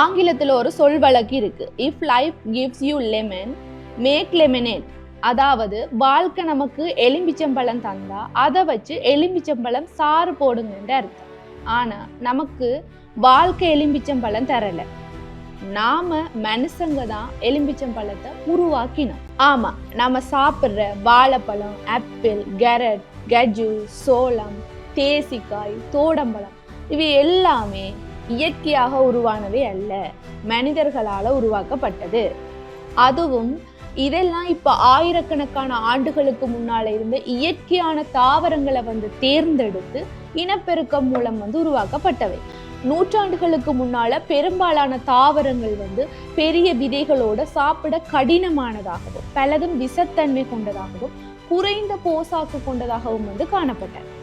ஆங்கிலத்தில் ஒரு சொல் வழக்கு இருக்கு. If life gives you lemon make lemonade அதாவது வாழ்க்கை நமக்கு எலும்பிச்சம்பழம் தந்தா அதை வச்சு எலும்பிச்சம்பழம் சாறு போடுங்கன்ற அர்த்தம். ஆனா நமக்கு வாழ்க்கை எலும்பிச்சம்பழம் தரல. நாம மனுஷங்க தான் எலும்பிச்சம்பழத்தை உருவாக்கினோம். ஆமா நம்ம சாப்பிட்ற வாழைப்பழம் ஆப்பிள் கேரட் கஜு சோளம் தேசிக்காய் தோடம்பழம் இவை எல்லாமே இயற்கையாக உருவானவை அல்ல. மனிதர்களால் உருவாக்கப்பட்டது. அதுவும் இதெல்லாம் இப்ப ஆயிரக்கணக்கான ஆண்டுகளுக்கு முன்னால இருந்த இயற்கையான தாவரங்களை வந்து தேர்ந்தெடுத்து இனப்பெருக்கம் மூலம் வந்து உருவாக்கப்பட்டவை. நூற்றாண்டுகளுக்கு முன்னால பெரும்பாலான தாவரங்கள் வந்து பெரிய விதைகளோட சாப்பிட கடினமானதாகவும் பலதும் விஷத்தன்மை கொண்டதாகவும் குறைந்த போசாக்கு கொண்டதாகவும் வந்து காணப்பட்டன.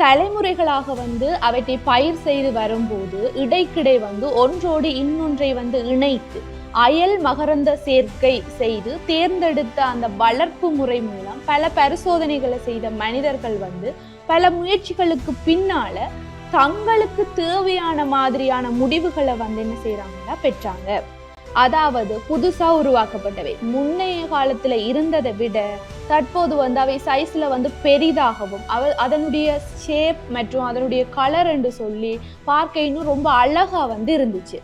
தலைமுறைகளாக வந்து அவற்றை பயிர் செய்து வரும்போது இடைக்கிடை வந்து ஒன்றோடு இன்னொன்றை வந்து இணைத்து அயல் மகரந்த சேர்க்கை செய்து தேர்ந்தெடுத்த அந்த வளர்ப்பு முறை மூலம் பல பரிசோதனைகளை செய்த மனிதர்கள் வந்து பல முயற்சிகளுக்கு பின்னால தங்களுக்கு தேவையான மாதிரியான முடிவுகளை வந்து என்ன செய்கிறாங்கன்னா பெற்றாங்க. அதாவது புதுசா உருவாக்கப்பட்டவை. முன்னைய காலத்துல இருந்ததை விட தற்போது வந்து அவை சைஸ்ல வந்து பெரிதாகவும் அவ அதனுடைய ஷேப் மற்றும் அதனுடைய கலர் என்று சொல்லி பார்க்க இன்னும் ரொம்ப அழகா வந்து இருந்துச்சு.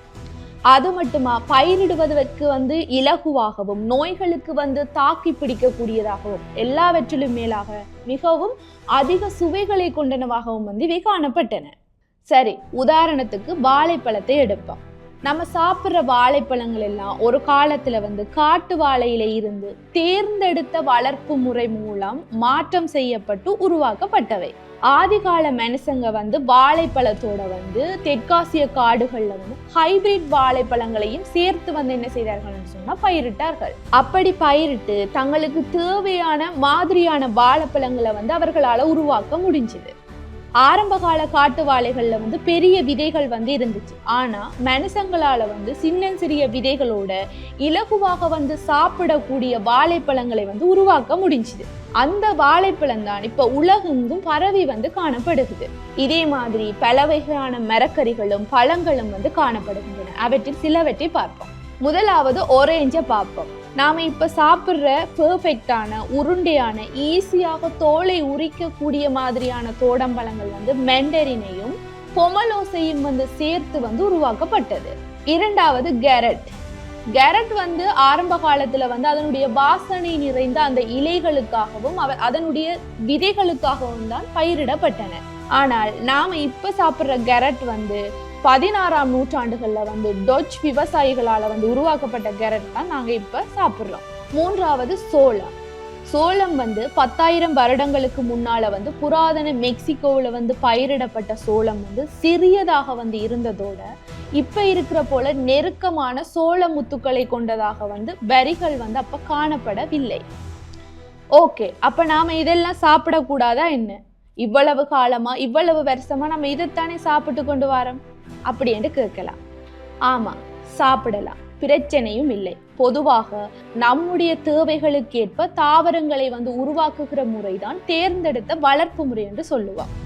அது மட்டுமா பயிரிடுவதற்கு வந்து இலகுவாகவும் நோய்களுக்கு வந்து தாக்கி பிடிக்கக்கூடியதாகவும் எல்லாவற்றிலும் மேலாக மிகவும் அதிக சுவைகளை கொண்டனவாகவும் வந்து இவை காணப்பட்டன. சரி உதாரணத்துக்கு வாழைப்பழத்தை எடுப்போம். நம்ம சாப்பிட்ற வாழைப்பழங்கள் எல்லாம் ஒரு காலத்தில் வந்து காட்டு வாழையில இருந்து தேர்ந்தெடுத்த வளர்ப்பு முறை மூலம் மாற்றம் செய்யப்பட்டு உருவாக்கப்பட்டவை. ஆதிகால மனுஷங்க வந்து வாழைப்பழத்தோட வந்து தெற்காசிய காடுகள்ல வந்து ஹைபிரிட் வாழைப்பழங்களையும் சேர்த்து வந்து என்ன செய்தார்கள்னு சொன்னா பயிரிட்டார்கள். அப்படி பயிரிட்டு தங்களுக்கு தேவையான மாதிரியான வாழைப்பழங்களை வந்து அவர்களால உருவாக்க முடிஞ்சுது. ஆரம்பகால காட்டு வாழைகளில் வந்து பெரிய விதைகள் வந்து இருந்துச்சு. ஆனால் மனுஷங்களால் வந்து சின்ன சிறிய விதைகளோட இலகுவாக வந்து சாப்பிடக்கூடிய வாழைப்பழங்களை வந்து உருவாக்க முடிஞ்சுது. அந்த வாழைப்பழம் தான் இப்போ உலகெங்கும் பரவி வந்து காணப்படுகிறது இதே மாதிரி பல வகையான மரக்கறிகளும் பழங்களும் வந்து காணப்படுகின்றன. அவற்றில் சிலவற்றை பார்ப்போம். முதலாவது ஒரேஞ்சை பார்ப்போம். நாம் இப்போ சாப்பிட்ற பர்ஃபெக்டான உருண்டையான ஈஸியாக தோலை உரிக்கக்கூடிய மாதிரியான தோடம்பழங்கள் வந்து மெண்டரினையும் பொமலோசையும் வந்து சேர்த்து வந்து உருவாக்கப்பட்டது. இரண்டாவது கேரட். கேரட் வந்து ஆரம்ப காலத்துல வந்து அதனுடைய வாசனை நிறைந்த அந்த இலைகளுக்காகவும் அவ அதனுடைய விதைகளுக்காகவும் தான் பயிரிடப்பட்டன. ஆனால் நாம இப்ப சாப்பிட்ற கேரட் வந்து பதினாறாம் நூற்றாண்டுகளில் வந்து டொச் விவசாயிகளால் வந்து உருவாக்கப்பட்ட கேரட் தான் நாங்கள் இப்போ சாப்பிட்றோம். மூன்றாவது சோளம். சோளம் வந்து பத்தாயிரம் வருடங்களுக்கு முன்னால வந்து புராதன மெக்சிகோவில் வந்து பயிரிடப்பட்ட சோளம் வந்து சிறியதாக வந்து இருந்ததோட இப்போ இருக்கிற போல நெருக்கமான சோள முத்துக்களை கொண்டதாக வந்து வரிகள் வந்து அப்போ காணப்படவில்லை. ஓகே அப்போ நாம் இதெல்லாம் சாப்பிடக்கூடாதா என்ன? இவ்வளவு காலமா இவ்வளவு வருஷமா நம்ம இதைத்தானே சாப்பிட்டு கொண்டு வரோம்? அப்படி என்று கேட்கலாம். ஆமாம் சாப்பிடலாம். பிரச்சனையும் இல்லை. பொதுவாக நம்முடைய தேவைகளுக்கேற்ப தாவரங்களை வந்து உருவாக்குகிற முறைதான் தேர்ந்தெடுத்த வளர்ப்பு முறை என்று சொல்லுவோம்.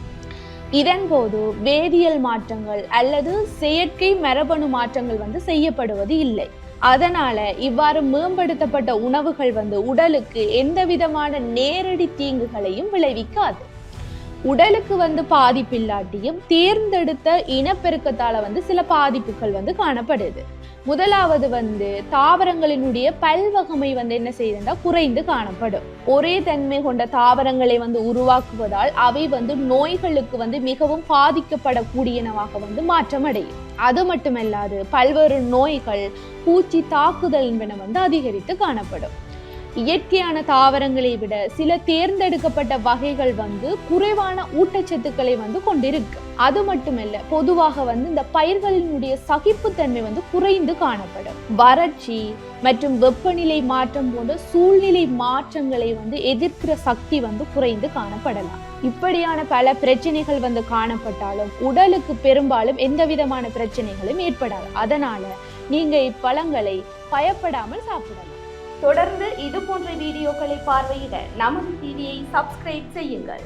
இதன் போது வேதியியல் மாற்றங்கள் அல்லது செயற்கை மரபணு மாற்றங்கள் வந்து செய்யப்படுவது இல்லை. அதனால இவ்வாறு மேம்படுத்தப்பட்ட உணவுகள் வந்து உடலுக்கு எந்த விதமான நேரடி தீங்குகளையும் விளைவிக்காது. உடலுக்கு வந்து பாதிப்பு இல்லாட்டியும் தேர்ந்தெடுத்த இனப்பெருக்கத்தால வந்து சில பாதிப்புகள் வந்து காணப்படுது. முதலாவது வந்து தாவரங்களினுடைய பல்வகமை வந்து என்ன செய்யுதுன்னா குறைந்து காணப்படும். ஒரே தன்மை கொண்ட தாவரங்களை வந்து உருவாக்குவதால் அவை வந்து நோய்களுக்கு வந்து மிகவும் பாதிக்கப்படக்கூடியனவாக வந்து மாற்றம் அடையும் அது மட்டுமல்லாது பல்வேறு நோய்கள் பூச்சி தாக்குதல் என்பன வந்து அதிகரித்து காணப்படும். இயற்கையான தாவரங்களை விட சில தேர்ந்தெடுக்கப்பட்ட வகைகள் வந்து குறைவான ஊட்டச்சத்துக்களை வந்து கொண்டிருக்கு. அது மட்டுமல்ல பொதுவாக வந்து இந்த பயிர்களினுடைய சகிப்புத்தன்மை வந்து குறைந்து காணப்படும். வறட்சி மற்றும் வெப்பநிலை மாற்றம் போன்ற சூழ்நிலை மாற்றங்களை வந்து எதிர்க்கிற சக்தி வந்து குறைந்து காணப்படலாம். இப்படியான பல பிரச்சனைகள் வந்து காணப்பட்டாலும் உடலுக்கு பெரும்பாலும் எந்த விதமான பிரச்சனைகளும் ஏற்படாது. அதனால நீங்க இப்பழங்களை பயப்படாமல் சாப்பிடலாம். தொடர்ந்து இது போன்ற வீடியோக்களை பார்வையிட நமது டிவியை சப்ஸ்கிரைப் செய்யுங்கள்.